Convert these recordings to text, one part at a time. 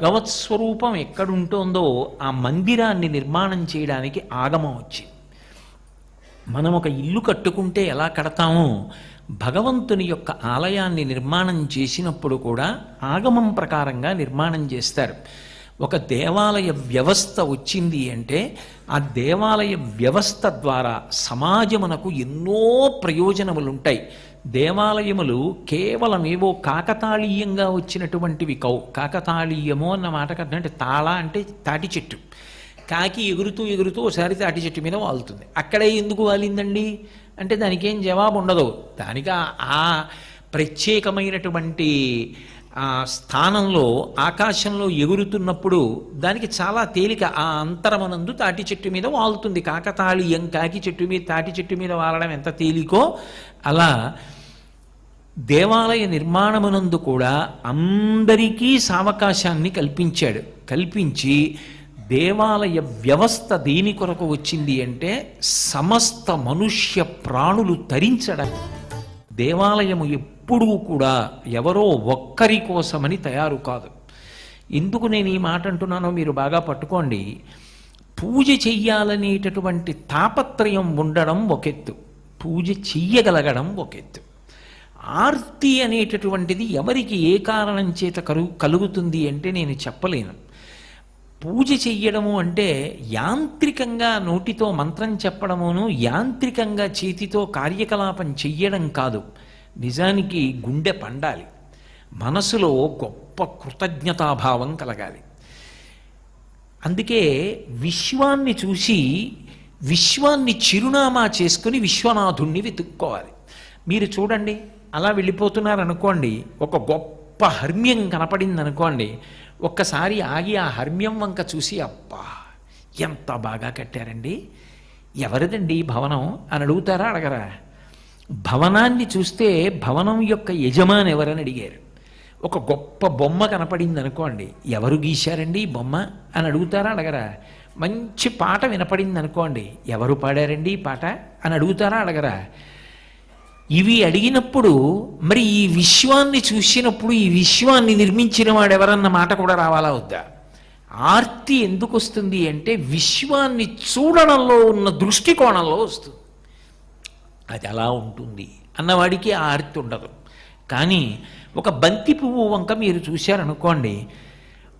భగవత్ స్వరూపం ఎక్కడుంటోందో ఆ మందిరాన్ని నిర్మాణం చేయడానికి ఆగమం వచ్చింది. మనం ఒక ఇల్లు కట్టుకుంటే ఎలా కడతామో భగవంతుని యొక్క ఆలయాన్ని నిర్మాణం చేసినప్పుడు కూడా ఆగమం ప్రకారంగా నిర్మాణం చేస్తారు. ఒక దేవాలయ వ్యవస్థ వచ్చింది అంటే ఆ దేవాలయ వ్యవస్థ ద్వారా సమాజమునకు ఎన్నో ప్రయోజనములుంటాయి. దేవాలయములు కేవలం ఏవో కాకతాళీయంగా వచ్చినటువంటివి కౌ కాకతాళీయము అన్న మాట కదా అంటే తాళ అంటే తాటి చెట్టు. కాకి ఎగురుతూ ఎగురుతూ ఒకసారి తాటి చెట్టు మీద వాలుతుంది అక్కడే ఎందుకు వాలిందండి? అంటే దానికి ఏం జవాబు ఉండదు. దానికి ఆ ప్రత్యేకమైనటువంటి ఆ స్థానంలో ఆకాశంలో ఎగురుతున్నప్పుడు దానికి చాలా తేలిక ఆ అంతరమనందు తాటి చెట్టు మీద వాలుతుంది కాకతాళీయం కాకి చెట్టు మీద తాటి చెట్టు మీద వాలడం ఎంత తేలికో అలా దేవాలయ నిర్మాణమునందు కూడా అందరికీ సావకాశాన్ని కల్పించాడు. కల్పించి దేవాలయ వ్యవస్థ దేని కొరకు వచ్చింది అంటే సమస్త మనుష్య ప్రాణులు తరించడం. దేవాలయము ఎప్పుడూ కూడా ఎవరో ఒక్కరి కోసమని తయారు కాదు. ఎందుకు నేను ఈ మాట అంటున్నానో మీరు బాగా పట్టుకోండి. పూజ చెయ్యాలనేటటువంటి తాపత్రయం ఉండడం ఒకెత్తు పూజ చెయ్యగలగడం ఒకెత్తు ఆర్తి అనేటటువంటిది ఎవరికి ఏ కారణం చేత కలు కలుగుతుంది అంటే నేను చెప్పలేను. పూజ చెయ్యడము అంటే యాంత్రికంగా నోటితో మంత్రం చెప్పడమును యాంత్రికంగా చేతితో కార్యకలాపం చెయ్యడం కాదు. నిజానికి గుండె పండాలి. మనసులో గొప్ప కృతజ్ఞతాభావం కలగాలి. అందుకే విశ్వాన్ని చూసి విశ్వాన్ని చిరునామా చేసుకుని విశ్వనాథుణ్ణి వెతుక్కోవాలి. మీరు చూడండి అలా వెళ్ళిపోతున్నారనుకోండి ఒక గొప్ప హర్మ్యం కనపడింది అనుకోండి ఒక్కసారి ఆగి ఆ హర్మ్యం వంక చూసి అబ్బా ఎంత బాగా కట్టారండి. ఎవరిదండి ఈ భవనం? అని అడుగుతారా అడగరా? భవనాన్ని చూస్తే భవనం యొక్క యజమాని ఎవరని అడిగారు. ఒక గొప్ప బొమ్మ కనపడింది అనుకోండి ఎవరు గీశారండి ఈ బొమ్మ? అని అడుగుతారా? అడగరా. మంచి పాట వినపడింది అనుకోండి ఎవరు పాడారండి ఈ పాట? అని అడుగుతారా? అడగరా. ఇవి అడిగినప్పుడు మరి ఈ విశ్వాన్ని చూసినప్పుడు ఈ విశ్వాన్ని నిర్మించిన వాడు ఎవరన్న మాట కూడా రావాలా వద్దా? ఆర్తి ఎందుకు వస్తుంది అంటే విశ్వాన్ని చూడడంలో ఉన్న దృష్టికోణంలో వస్తుంది. అది అలా ఉంటుంది. అన్నవాడికి ఆ ఆర్తి ఉండదు. కానీ ఒక బంతి పువ్వు వంక మీరు చూశారనుకోండి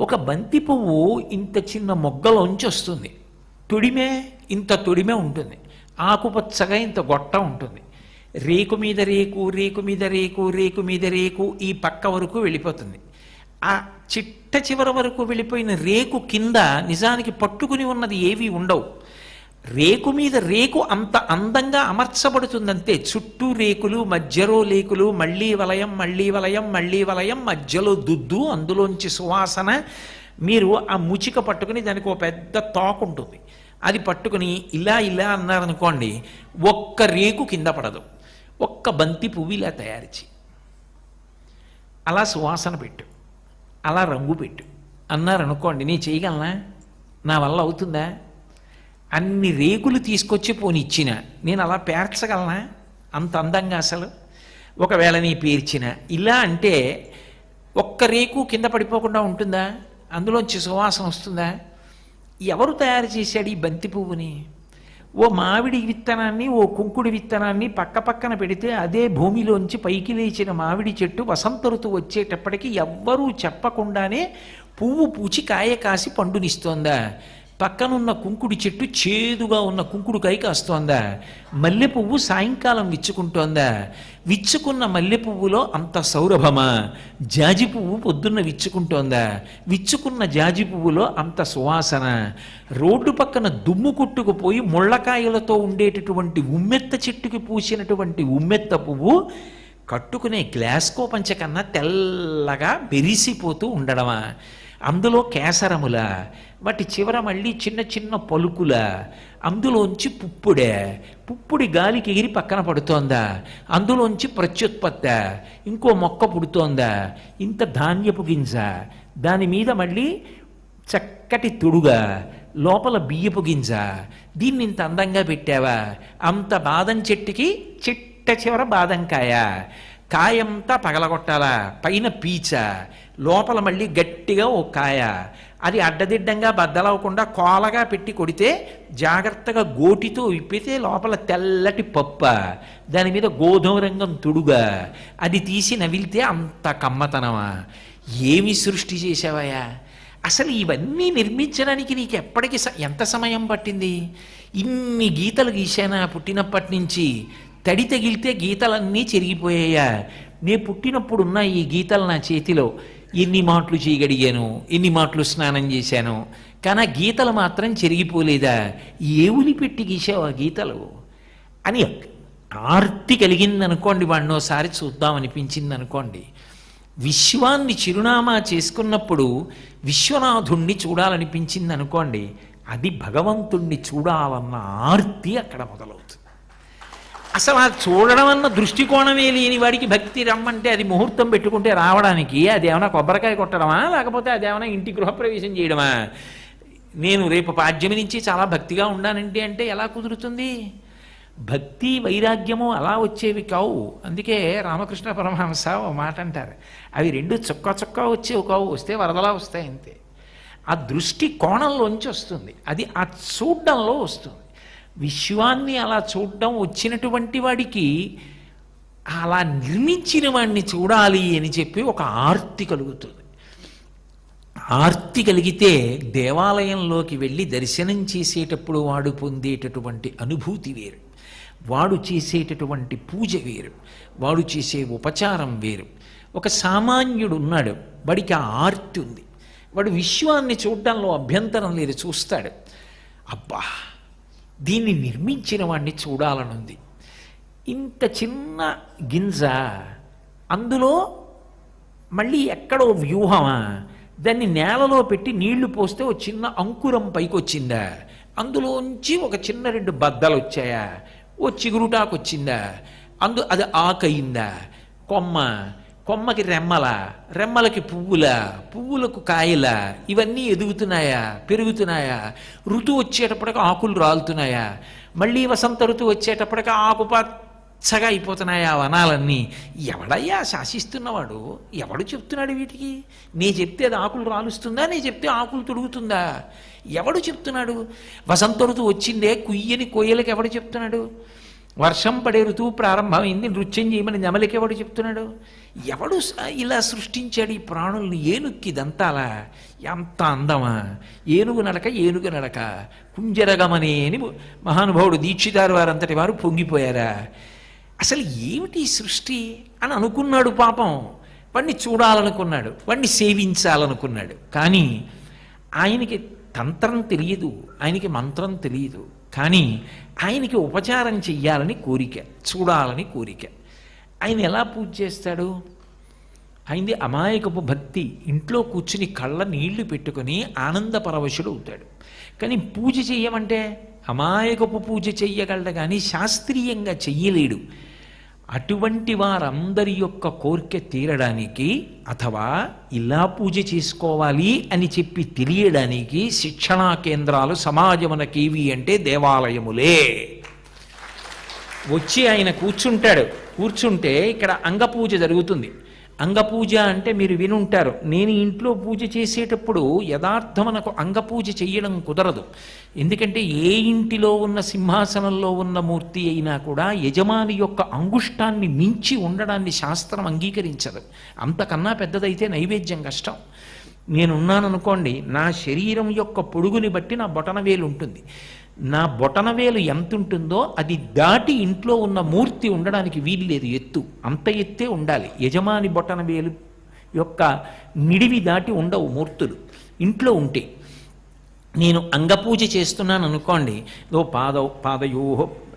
ఒక బంతి పువ్వు ఇంత చిన్న మొగ్గలోంచి వస్తుంది. తొడిమే ఇంత తొడిమే ఉంటుంది. ఆకుపచ్చగా ఇంత గొట్ట ఉంటుంది. రేకు మీద రేకు రేకు మీద రేకు రేకు మీద రేకు ఈ పక్క వరకు వెళ్ళిపోతుంది. ఆ చిట్ట చివరి వరకు వెళ్ళిపోయిన రేకు కింద నిజానికి పట్టుకుని ఉన్నది ఏవి ఉండవు. రేకు మీద రేకు అంత అందంగా అమర్చబడుతుందంతే చుట్టూ రేకులు మధ్యలో రేకులు మళ్ళీ వలయం మళ్ళీ వలయం మళ్ళీ వలయం మధ్యలో దుద్దు అందులోంచి సువాసన. మీరు ఆ ముచిక పట్టుకుని దానికి ఒక పెద్ద తోక ఉంటుంది. అది పట్టుకుని ఇలా ఇలా అన్నారనుకోండి ఒక్క రేకు కింద పడదు. ఒక్క బంతి పువ్వు ఇలా తయారు చేయి. అలా సువాసన పెట్టు. అలా రంగు పెట్టు. అన్నారనుకోండి నేను చేయగలనా? నా వల్ల అవుతుందా? అన్ని రేకులు తీసుకొచ్చి పోనిచ్చిన. నేను అలా పేర్చగలనా? అంత అందంగా అసలు. ఒకవేళ నీ పేర్చిన. ఇలా అంటే ఒక్క రేకు కింద పడిపోకుండా ఉంటుందా? అందులోంచి సువాసన వస్తుందా? ఎవరు తయారు చేశాడు ఈ బంతి పువ్వుని? ఓ మామిడి విత్తనాన్ని ఓ కుంకుడి విత్తనాన్ని పక్క పక్కన పెడితే అదే భూమిలోంచి పైకి లేచిన మామిడి చెట్టు వసంత ఋతువు వచ్చేటప్పటికి ఎవ్వరూ చెప్పకుండానే పువ్వు పూచి కాయ కాసి పండునిస్తోందా? పక్కనున్న కుంకుడి చెట్టు చేదుగా ఉన్న కుంకుడుకాయ కాస్తోందా? మల్లె పువ్వు సాయంకాలం విచ్చుకుంటోందా? విచ్చుకున్న మల్లె పువ్వులో అంత సౌరభమా? జాజి పువ్వు పొద్దున్న విచ్చుకుంటోందా? విచ్చుకున్న జాజి పువ్వులో అంత సువాసన? రోడ్డు పక్కన దుమ్ము కొట్టుకుపోయి ముళ్ళకాయలతో ఉండేటటువంటి ఉమ్మెత్త చెట్టుకి పూసినటువంటి ఉమ్మెత్త పువ్వు కట్టుకునే గ్లాస్కో పంచ కన్నా తెల్లగా బెరిసిపోతూ ఉండడమా? అందులో కేసరముల వాటి చివర మళ్ళీ చిన్న చిన్న పలుకుల అందులోంచి పుప్పుడే పుప్పుడి గాలికి ఎగిరి పక్కన పడుతోందా అందులోంచి ప్రత్యుత్పత్త ఇంకో మొక్క పుడుతోందా ఇంత ధాన్యపు గింజ దాని మీద మళ్ళీ చక్కటి తుడుగా లోపల బియ్యపు గింజ దీన్ని ఇంత అందంగా పెట్టావా అంత బాదం చెట్టుకి చిట్ట చివర బాదంకాయ కాయంతా పగలగొట్టాలా? పైన పీచ. లోపల మళ్ళీ గట్టిగా ఓ కాయ. అది అడ్డదిడ్డంగా బద్దలవకుండా కోలగా పెట్టి కొడితే జాగ్రత్తగా గోటితో విప్పితే లోపల తెల్లటి పప్ప. దాని మీద గోధుమ రంగం తుడుగా. అది తీసి నవిలితే అంత కమ్మతనమా? ఏమి సృష్టి చేసావయ్యా అసలు ఇవన్నీ నిర్మించడానికి నీకు ఎప్పటికీ ఎంత సమయం పట్టింది? ఇన్ని గీతలు గీశానా పుట్టినప్పటి నుంచి? తడి తగిలితే గీతలన్నీ చెరిగిపోయాయా? నే పుట్టినప్పుడున్న ఈ గీతలు నా చేతిలో. ఎన్ని మాటలు చేయగడిగాను ఎన్ని మాటలు స్నానం చేశాను. కానీ ఆ గీతలు మాత్రం చెరిగిపోలేదా? ఏ పెట్టి గీసావు ఆ గీతలు? అని ఆర్తి కలిగిందనుకోండి వాడిని ఒకసారి చూద్దాం అనిపించింది అనుకోండి విశ్వాన్ని చిరునామా చేసుకున్నప్పుడు విశ్వనాథుణ్ణి చూడాలనిపించింది అనుకోండి అది భగవంతుణ్ణి చూడాలన్న ఆర్తి అక్కడ మొదలవుతుంది. అసలు ఆ చూడడం అన్న దృష్టికోణమే లేని వాడికి భక్తి రమ్మంటే అది ముహూర్తం పెట్టుకుంటే రావడానికి అది ఏమైనా కొబ్బరికాయ కొట్టడమా? లేకపోతే అది ఏమైనా ఇంటి గృహప్రవేశం చేయడమా? నేను రేపు పాడ్యమి నుంచి చాలా భక్తిగా ఉండానండి అంటే ఎలా కుదురుతుంది? భక్తి వైరాగ్యము అలా వచ్చేవి కావు. అందుకే రామకృష్ణ పరమహంస ఓ మాట అంటారు. అవి రెండు చుక్క చుక్క వచ్చేవి కావు. వస్తే వరదలా వస్తాయి అంతే. ఆ దృష్టి కోణంలోంచి వస్తుంది. అది ఆ చూడడంలో వస్తుంది. విశ్వాన్ని అలా చూడడం వచ్చినటువంటి వాడికి అలా నిర్మించిన వాడిని చూడాలి అని చెప్పి ఒక ఆర్తి కలుగుతుంది. ఆర్తి కలిగితే దేవాలయంలోకి వెళ్ళి దర్శనం చేసేటప్పుడు వాడు పొందేటటువంటి అనుభూతి వేరు. వాడు చేసేటటువంటి పూజ వేరు. వాడు చేసే ఉపచారం వేరు. ఒక సామాన్యుడు ఉన్నాడు. వాడికి ఆ ఆర్తి ఉంది. వాడు విశ్వాన్ని చూడడంలో అభ్యంతరం లేదు. చూస్తాడు. అబ్బా! దీన్ని నిర్మించిన వాడిని చూడాలనుంది. ఇంత చిన్న గింజ అందులో మళ్ళీ ఎక్కడో వ్యూహమా? దాన్ని నేలలో పెట్టి నీళ్ళు పోస్తే ఒక చిన్న అంకురం పైకి వచ్చిందా అందులోంచి ఒక చిన్న రెండు బద్దలు వచ్చాయా ఓ చిగురుటాకు వచ్చిందా అందు అది ఆకయిందా? కొమ్మ కొమ్మకి రెమ్మల రెమ్మలకి పువ్వుల పువ్వులకు కాయల ఇవన్నీ ఎదుగుతున్నాయా పెరుగుతున్నాయా? ఋతువు వచ్చేటప్పటికి ఆకులు రాలుతున్నాయా? మళ్ళీ వసంత ఋతువు వచ్చేటప్పటికి ఆకు పచ్చగా అయిపోతున్నాయా ఆ వనాలన్నీ? ఎవడయ్యా శాసిస్తున్నవాడు? ఎవడు చెప్తున్నాడు వీటికి? నే చెప్తే అది ఆకులు రాలుస్తుందా? నే చెప్తే ఆకులు తొడుగుతుందా? ఎవడు చెప్తున్నాడు? వసంత ఋతువు వచ్చిందే కుయ్యని కొయ్యలకి ఎవడు చెప్తున్నాడు? వర్షం పడే ఋతువు ప్రారంభమైంది నృత్యం చేయమని నెమలికి ఎవడు చెప్తున్నాడు? ఎవడు స- ఇలా సృష్టించాడు ఈ ప్రాణుల్ని? ఏనుక్కి దంతాలా? ఎంత అందమా? ఏనుగు నడక ఏనుగు నడక. కుంజరగమనే అని మహానుభావుడు దీక్షితారు వారంతటి వారు పొంగిపోయారా? అసలు ఏమిటి సృష్టి? అని అనుకున్నాడు పాపం. వాడిని చూడాలనుకున్నాడు వాడిని సేవించాలనుకున్నాడు. కానీ ఆయనకి తంత్రం తెలియదు ఆయనకి మంత్రం తెలియదు. కానీ ఆయనకి ఉపచారం చెయ్యాలని కోరిక చూడాలని కోరిక. ఆయన ఎలా పూజ చేస్తాడు? ఆయనది అమాయకపు భక్తి. ఇంట్లో కూర్చుని కళ్ళ నీళ్ళు పెట్టుకొని ఆనంద పరవశుడు అవుతాడు. కానీ పూజ చెయ్యమంటే అమాయకపు పూజ చెయ్యగలడు కానీ శాస్త్రీయంగా చెయ్యలేడు. అటువంటి వారందరి యొక్క కోరిక తీరడానికి అథవా ఇలా పూజ చేసుకోవాలి అని చెప్పి తెలియడానికి శిక్షణా కేంద్రాలు సమాజమునకేవి అంటే దేవాలయములే. వచ్చి ఆయన కూర్చుంటాడు. కూర్చుంటే ఇక్కడ అంగపూజ జరుగుతుంది. అంగపూజ అంటే మీరు వినుంటారు. నేను ఇంట్లో పూజ చేసేటప్పుడు యథార్థమనకు అంగపూజ చేయడం కుదరదు. ఎందుకంటే ఏ ఇంటిలో ఉన్న సింహాసనంలో ఉన్న మూర్తి అయినా కూడా యజమాని యొక్క అంగుష్టాన్ని మించి ఉండడాన్ని శాస్త్రం అంగీకరించదు. అంతకన్నా పెద్దదైతే నైవేద్యం కష్టం. నేనున్నాననుకోండి నా శరీరం యొక్క పొడుగుని బట్టి నా బొటనవేలు ఉంటుంది. నా బొటనవేలు ఎంత ఉంటుందో అది దాటి ఇంట్లో ఉన్న మూర్తి ఉండడానికి వీలు లేదు. ఎత్తు. అంత ఎత్తే ఉండాలి. యజమాని బొటనవేలు యొక్క నిడివి దాటి ఉండవు మూర్తులు. ఇంట్లో ఉంటే. నేను అంగపూజ చేస్తున్నాను అనుకోండి ఏదో పాదౌ పాదయో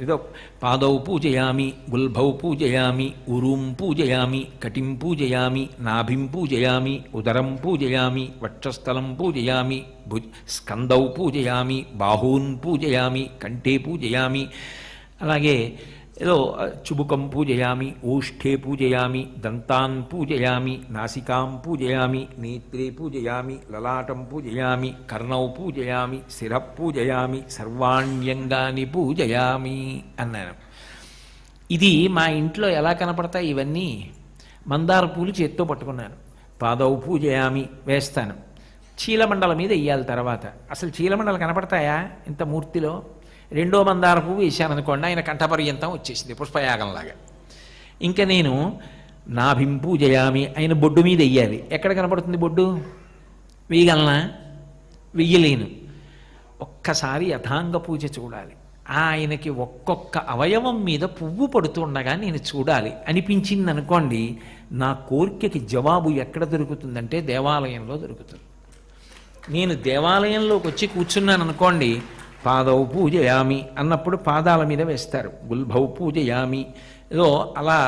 ఏదో పాదౌ పూజయామి గుల్భౌ పూజయామి ఉరుం పూజయామి కటిం పూజయామి నాభిం పూజయామి ఉదరం పూజయామి వక్షస్థలం పూజయామి భు స్కందౌ పూజయామి బాహూన్ పూజయామి కంఠే పూజయామి అలాగే ఏదో చుబుకం పూజయామి ఓష్ఠే పూజయామి దంతాన్ పూజయామి నాసికాం పూజయామి నేత్రే పూజయామి లలాటం పూజయామి కర్ణౌ పూజయామి శిర పూజయామి సర్వాణ్యంగాని పూజయామి అన్నాను ఇది మా ఇంట్లో ఎలా కనపడతాయి ఇవన్నీ? మందార పూలు చేత్తో పట్టుకున్నాను. పాదవు పూజయామి వేస్తాను. చీలమండల మీద వెయ్యాలి తర్వాత. అసలు చీలమండలు కనపడతాయా ఇంత మూర్తిలో? రెండో మందార పువ్వు వేశాననుకోండి ఆయన కంఠపర్యంతం వచ్చేసింది పుష్పయాగంలాగా. ఇంకా నేను నాభింపు జయామి ఆయన బొడ్డు మీద వెయ్యాలి ఎక్కడ కనపడుతుంది బొడ్డు? వేయగలనా? వెయ్యలేను. ఒక్కసారి యథాంగ పూజ చూడాలి. ఆయనకి ఒక్కొక్క అవయవం మీద పువ్వు పడుతుండగా నేను చూడాలి. అనిపించింది అనుకోండి నా కోరికకి జవాబు ఎక్కడ దొరుకుతుందంటే దేవాలయంలో దొరుకుతుంది. నేను దేవాలయంలోకి వచ్చి కూర్చున్నాను అనుకోండి పాదౌ పూజయామి అన్నప్పుడు పాదాల మీద వేస్తారు. గుల్భౌ పూజయామి. ఏదో అలా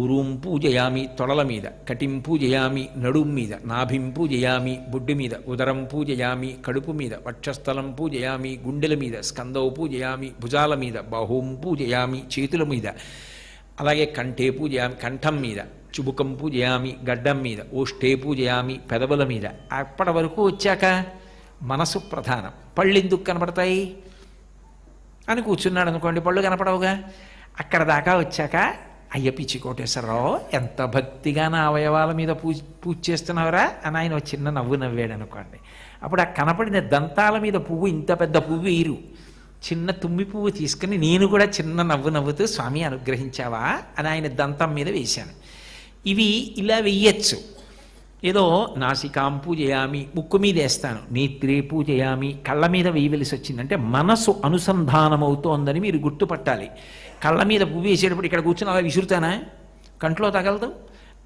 ఉరుం పూజయామి తొడల మీద కటిం పూజయామి నడుం మీద నాభిం పూజయామి బొడ్డు మీద ఉదరం పూజయామి కడుపు మీద వక్షస్థలం పూజయామి గుండెల మీద స్కందౌ పూజయామి భుజాల మీద బాహుం పూజయామి చేతుల మీద అలాగే కంఠే పూజయామి కంఠం మీద చుబుకం పూజయామి గడ్డం మీద ఓష్ఠే పూజయామి పెదవుల మీద. అప్పటి వరకు వచ్చాక మనసు ప్రధానం. పళ్ళు ఎందుకు కనపడతాయి? అని కూర్చున్నాడు అనుకోండి పళ్ళు కనపడవుగా? అక్కడ దాకా వచ్చాక అయ్య పిచ్చి కోటేశ్వరరావు ఎంత భక్తిగా నా అవయవాల మీద పూజ పూజ చేస్తున్నావురా? అని ఆయన ఒక చిన్న నవ్వు నవ్వాడు అనుకోండి. అప్పుడు ఆ కనపడిన దంతాల మీద పువ్వు ఇంత పెద్ద పువ్వు ఈరు చిన్న తుమ్మి పువ్వు తీసుకుని నేను కూడా చిన్న నవ్వు నవ్వుతూ స్వామి అనుగ్రహించావా? అని ఆయన దంతం మీద వేశాను. ఇవి ఇలా వెయ్యొచ్చు ఏదో నాసికాం పూజయామి ముక్కు మీద వేస్తాను. నేత్రే పూజయామి కళ్ళ మీద వేయవలసి వచ్చిందంటే మనసు అనుసంధానమవుతోందని మీరు గుర్తుపట్టాలి. కళ్ళ మీద పువ్వు వేసేటప్పుడు ఇక్కడ కూర్చొని అలా విసురుతానా? కంట్లో తగలదు?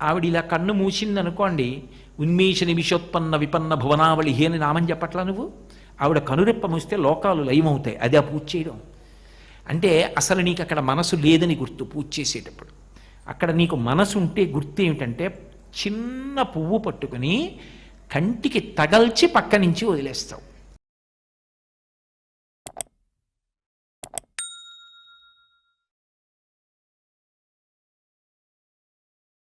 ఆవిడ ఇలా కన్ను మూసిందనుకోండి ఉన్మేష నిమిషోత్పన్న విపన్న భువనావళి అని నామం చెప్పట్లా నువ్వు? ఆవిడ కనురెప్ప మూస్తే లోకాలు లయమవుతాయి. అది ఆ పూజ చేయడం. అంటే అసలు నీకు అక్కడ మనసు లేదని గుర్తు పూజ చేసేటప్పుడు. అక్కడ నీకు మనసు ఉంటే గుర్తు ఏమిటంటే చిన్న పువ్వు పట్టుకుని కంటికి తగల్చి పక్క నుంచి వదిలేస్తావు.